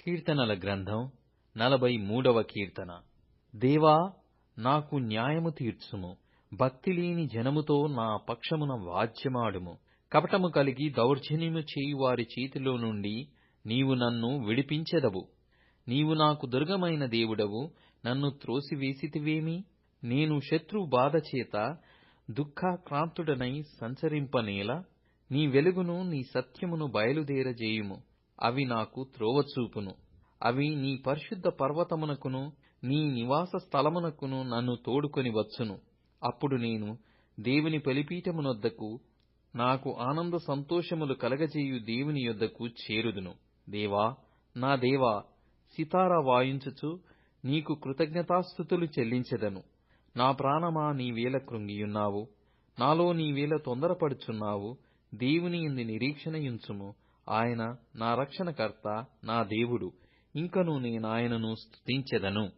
కీర్తనల గ్రంథం నలభై మూడవ కీర్తన. దేవా నాకు న్యాయము తీర్చుము. భక్తిలేని జనముతో నా పక్షమున వాద్యమాడుము. కపటము కలిగి దౌర్జన్యము చేయువారి చేతిలో నుండి నీవు నన్ను విడిపించెదవు. నీవు నాకు దుర్గమైన దేవుడవు. నన్ను త్రోసివేసితివేమి? నేను శత్రు బాధ చేత దుఃఖాక్రాంతుడనై సంచరింపనేల. నీ వెలుగును నీ సత్యమును బయలుదేరజేయుము. అవి నాకు త్రోవ చూపును అవి నీ పరిశుద్ధ పర్వతమునకును నీ నివాస స్థలమునకును నన్ను తోడుకొని వచ్చును. అప్పుడు నేను దేవుని బలిపీఠమునొద్దకు నాకు ఆనంద సంతోషములు కలగజేయు దేవుని యొద్దకు చేరుదును. దేవా నా దేవా సితారా వాయించుచు నీకు కృతజ్ఞతాస్థుతులు చెల్లించెదను. నా ప్రాణమా నీవేల కృంగియున్నావు. నాలో నీవేల తొందరపడుచున్నావు. దేవుని యందు నిరీక్షణయుంచుము. ఆయన నా రక్షణకర్త నా దేవుడు. ఇంకను నేనాయనను స్తుతించెదను.